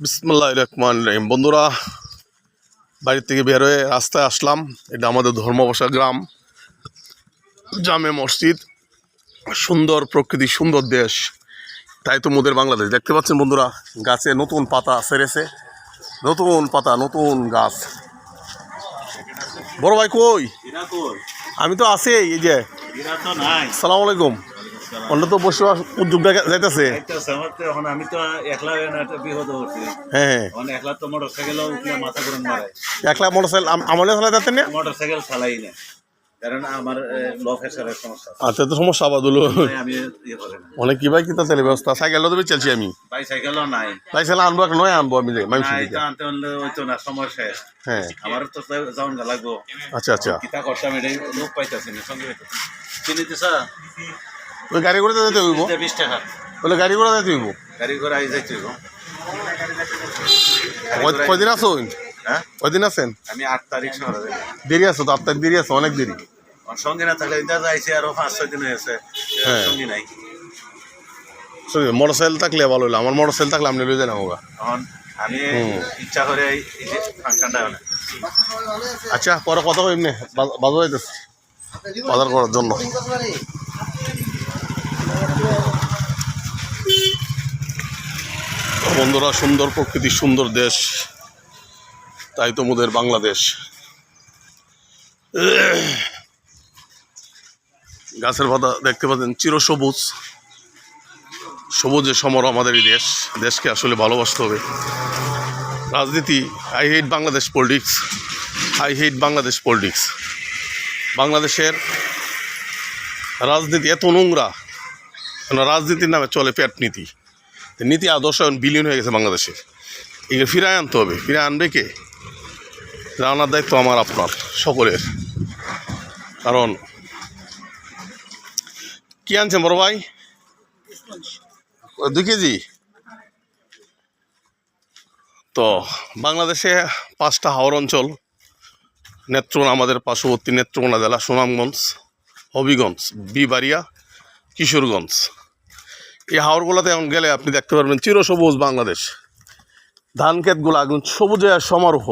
বিসমুল্লাহ রহমান রহিম বন্ধুরা বাড়ি থেকে বের হয়ে রাস্তায় আসলাম। এটা আমাদের ধর্মবসা গ্রাম জামে মসজিদ। সুন্দর প্রকৃতি সুন্দর দেশ। তাই তো মোদের বাংলাদেশ। দেখতে পাচ্ছেন বন্ধুরা গাছে নতুন পাতা সেরেছে। নতুন পাতা নতুন গাছ। বড় ভাই কই? আমি তো আছি এই যে। সালাম আলাইকুম। অন্য তো বসে উদ্যোগ দেখা যাইতেছে আমি তো একলা বিপদ হচ্ছে। হ্যাঁ হ্যাঁ একলা তো মোটরসাইকেলও উঠলে মাথা গরম মারে। একলা মোটরসাইকেল আমলে চালাই যাচ্ছেন না মোটরসাইকেল চালাই না। কারণ আমার লো প্রেশারের সমস্যা। আচ্ছা তো সমস্যা আবাদুল তাই আমি ইয়ে। অনেক কি ভাই কিতা তেলে ব্যবস্থা সাইকেল তো চলছি আমি বাইসাইকেলও নাই। বাইসাইকেল আনব একটা নয় আনব আমি তো আনতে হইতো না, সময় শেষ। হ্যাঁ আমার তো যাওন লাগবো। আচ্ছা আচ্ছা কিতা করতাম এটাই লোক পাইতাছি না, সঙ্গে না। ওই গাড়ি করে যেতে হইব। বিশ টাকা। বলে গাড়ি করে যেতে হইব। গাড়ি করে আই যাইতে হইব। কয়- আছো? হ্যাঁ? আছেন? আমি আট তারিখ দেরি আছো তো? আপনার দেরি আছে? অনেক দেরি। সঙ্গে না থাকলে এটা যাইছে আরও পাঁচ ছয় দিন হয়েছে। হ্যাঁ। সঙ্গী নাই। মোটর সাইকেল থাকলে ভালো হলো আমার মোটর সাইকেল থাকলে আপনি যান এখন আমি ইচ্ছা করে এই এই যে ফাংশনটা হলে আচ্ছা পরে কথা কই এমনি বাজার যাইতেছে। বাজার করার জন্য। বন্ধুরা, সুন্দর প্রকৃতি সুন্দর দেশ, তাই তো মোদের বাংলাদেশ। গাছের পাতা দেখতে পাচ্ছেন চিরসবুজ সবুজে। সমর আমাদের এই দেশ। দেশকে আসলে ভালোবাসতে হবে। রাজনীতি I hate Bangladesh politics I hate Bangladesh politics বাংলাদেশের রাজনীতি এত নোংরা রাজনীতির নামে চলে পেট নীতি। নীতি আদর্শ বিলীন হয়ে গেছে বাংলাদেশে। এগুলো ফিরায় আনতে হবে। ফিরে আনবে কে? জানার দায়িত্ব আমার, আপনার, সকলের। কারণ কি আনছেন বড় ভাই? দুই কেজি? তো বাংলাদেশে পাঁচটা হাওর অঞ্চল, নেত্রকোনা আমাদের পার্শ্ববর্তী নেত্রকোনা জেলা, সুনামগঞ্জ, হবিগঞ্জ, বিবাড়িয়া, কিশোরগঞ্জ। এই হাওরগুলোতে এখন গেলে আপনি দেখতে পারবেন চিরসবুজ বাংলাদেশ। ধান ক্ষেতগুলো একদম সবুজে আর সমারোহ।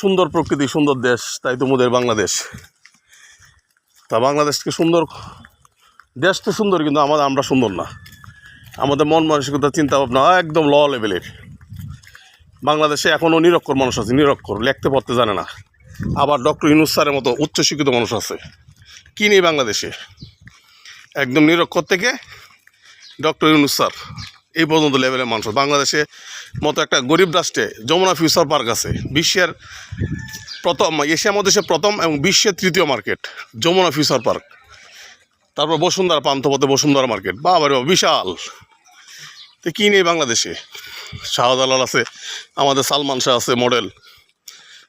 সুন্দর প্রকৃতি, সুন্দর দেশ, তাই তো মোদের বাংলাদেশ। তা বাংলাদেশকে সুন্দর, দেশ তো সুন্দর, কিন্তু আমাদের আমরা সুন্দর না। আমাদের মন মানসিকতা চিন্তা ভাবনা একদম ল লেভেলের। বাংলাদেশে এখনও নিরক্ষর মানুষ আছে, নিরক্ষর, লিখতে পড়তে জানে না। আবার ডক্টর ইনুস স্যারের মতো উচ্চশিক্ষিত মানুষ আছে। কি নেই বাংলাদেশে? একদম নিরক্ষর থেকে ডক্টর ইউনুস স্যার, এই পর্যন্ত লেভেলের মানুষ। বাংলাদেশে মতো একটা গরিব রাষ্ট্রে যমুনা ফিউচার পার্ক আছে, বিশ্বের প্রথম, এশিয়া মহাদেশের প্রথম এবং বিশ্বের তৃতীয় মার্কেট, যমুনা ফিউচার পার্ক। তারপর বসুন্ধরা পান্থপথে বসুন্ধরা মার্কেট। বাবারে বাবা, বিশাল। তো কী নেই বাংলাদেশে? শাহজালাল আছে, আমাদের সালমান শাহ আছে মডেল